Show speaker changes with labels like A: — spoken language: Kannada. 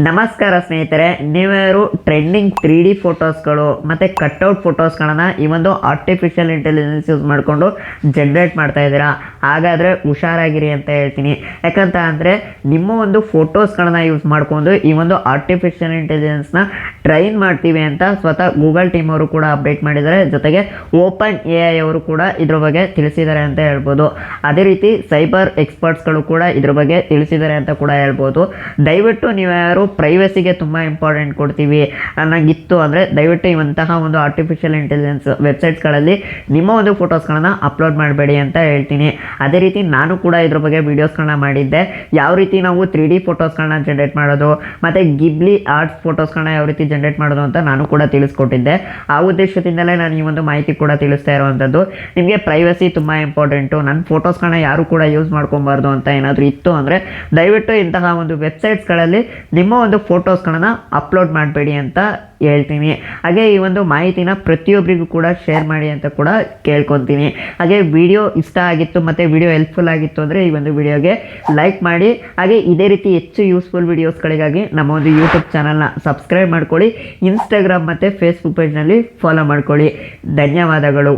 A: ನಮಸ್ಕಾರ ಸ್ನೇಹಿತರೆ ನೀವ್ಯಾರು ಟ್ರೆಂಡಿಂಗ್ ತ್ರೀ ಡಿ ಫೋಟೋಸ್ಗಳು ಮತ್ತು ಕಟ್ಔಟ್ ಫೋಟೋಸ್ಗಳನ್ನು ಈ ಒಂದು ಆರ್ಟಿಫಿಷಿಯಲ್ ಇಂಟೆಲಿಜೆನ್ಸ್ ಯೂಸ್ ಮಾಡಿಕೊಂಡು ಜನ್ರೇಟ್ ಮಾಡ್ತಾ ಇದ್ದೀರಾ? ಹಾಗಾದರೆ ಹುಷಾರಾಗಿರಿ ಅಂತ ಹೇಳ್ತೀನಿ. ಯಾಕಂತ ಅಂದರೆ ನಿಮ್ಮ ಒಂದು ಫೋಟೋಸ್ಗಳನ್ನು ಯೂಸ್ ಮಾಡಿಕೊಂಡು ಈ ಒಂದು ಆರ್ಟಿಫಿಷಿಯಲ್ ಇಂಟೆಲಿಜೆನ್ಸ್ನ ಟ್ರೈನ್ ಮಾಡ್ತೀವಿ ಅಂತ ಸ್ವತಃ ಗೂಗಲ್ ಟೀಮ್ ಅವರು ಕೂಡ ಅಪ್ಡೇಟ್ ಮಾಡಿದ್ದಾರೆ. ಜೊತೆಗೆ ಓಪನ್ ಎ ಐ ಅವರು ಕೂಡ ಇದ್ರ ಬಗ್ಗೆ ತಿಳಿಸಿದ್ದಾರೆ ಅಂತ ಹೇಳ್ಬೋದು. ಅದೇ ರೀತಿ ಸೈಬರ್ ಎಕ್ಸ್ಪರ್ಟ್ಸ್ಗಳು ಕೂಡ ಇದ್ರ ಬಗ್ಗೆ ತಿಳಿಸಿದ್ದಾರೆ ಅಂತ ಕೂಡ ಹೇಳ್ಬೋದು. ದಯವಿಟ್ಟು ಪ್ರೈವಸಿಗೆ ತುಂಬ ಇಂಪಾರ್ಟೆಂಟ್ ಕೊಡ್ತೀವಿ ಅನ್ನಂಗಿತ್ತು. ಅಂದರೆ ದಯವಿಟ್ಟು ಇವಂತಹ ಒಂದು ಆರ್ಟಿಫಿಷಿಯಲ್ ಇಂಟೆಲಿಜೆನ್ಸ್ ವೆಬ್ಸೈಟ್ಸ್ಗಳಲ್ಲಿ ನಿಮ್ಮ ಒಂದು ಫೋಟೋಸ್ಗಳನ್ನ ಅಪ್ಲೋಡ್ ಮಾಡಬೇಡಿ ಅಂತ ಹೇಳ್ತೀನಿ. ಅದೇ ರೀತಿ ನಾನು ಕೂಡ ಇದ್ರ ಬಗ್ಗೆ ವೀಡಿಯೋಸ್ಗಳನ್ನ ಮಾಡಿದ್ದೆ. ಯಾವ ರೀತಿ ನಾವು ತ್ರೀ ಡಿ ಫೋಟೋಸ್ಗಳನ್ನ ಜನ್ರೇಟ್ ಮಾಡೋದು, ಮತ್ತು ಗಿಬ್ಲಿ ಆರ್ಟ್ಸ್ ಫೋಟೋಸ್ಗಳನ್ನ ಯಾವ ರೀತಿ ಜನ್ರೇಟ್ ಮಾಡೋದು ಅಂತ ನಾನು ಕೂಡ ತಿಳಿಸ್ಕೊಟ್ಟಿದ್ದೆ. ಆ ಉದ್ದೇಶದಿಂದಲೇ ನಾನು ಈ ಒಂದು ಮಾಹಿತಿ ಕೂಡ ತಿಳಿಸ್ತಾ ಇರುವಂಥದ್ದು ನಿಮಗೆ ಪ್ರೈವಸಿ ತುಂಬ ಇಂಪಾರ್ಟೆಂಟು ನನ್ನ ಫೋಟೋಸ್ಗಳನ್ನ ಯಾರು ಕೂಡ ಯೂಸ್ ಮಾಡ್ಕೊಬಾರ್ದು ಅಂತ ಏನಾದರೂ ಇತ್ತು ಅಂದರೆ ದಯವಿಟ್ಟು ಇಂತಹ ಒಂದು ವೆಬ್ಸೈಟ್ಸ್ಗಳಲ್ಲಿ ನಿಮ್ಮ ಒಂದು ಫೋಟೋಸ್ಗಳನ್ನು ಅಪ್ಲೋಡ್ ಮಾಡಬೇಡಿ ಅಂತ ಹೇಳ್ತೀನಿ. ಹಾಗೆ ಈ ಒಂದು ಮಾಹಿತಿನ ಪ್ರತಿಯೊಬ್ಬರಿಗೂ ಕೂಡ ಶೇರ್ ಮಾಡಿ ಅಂತ ಕೂಡ ಕೇಳ್ಕೊತೀನಿ. ಹಾಗೆ ವಿಡಿಯೋ ಇಷ್ಟ ಆಗಿತ್ತು ಮತ್ತು ವಿಡಿಯೋ ಹೆಲ್ಪ್ಫುಲ್ ಆಗಿತ್ತು ಅಂದರೆ ಈ ಒಂದು ವಿಡಿಯೋಗೆ ಲೈಕ್ ಮಾಡಿ. ಹಾಗೆ ಇದೇ ರೀತಿ ಹೆಚ್ಚು ಯೂಸ್ಫುಲ್ ವಿಡಿಯೋಸ್ಗಳಿಗಾಗಿ ನಮ್ಮ ಒಂದು ಯೂಟ್ಯೂಬ್ ಚಾನಲ್ನ ಸಬ್ಸ್ಕ್ರೈಬ್ ಮಾಡ್ಕೊಳ್ಳಿ. ಇನ್ಸ್ಟಾಗ್ರಾಮ್ ಮತ್ತು ಫೇಸ್ಬುಕ್ ಪೇಜ್ನಲ್ಲಿ ಫಾಲೋ ಮಾಡ್ಕೊಳ್ಳಿ. ಧನ್ಯವಾದಗಳು.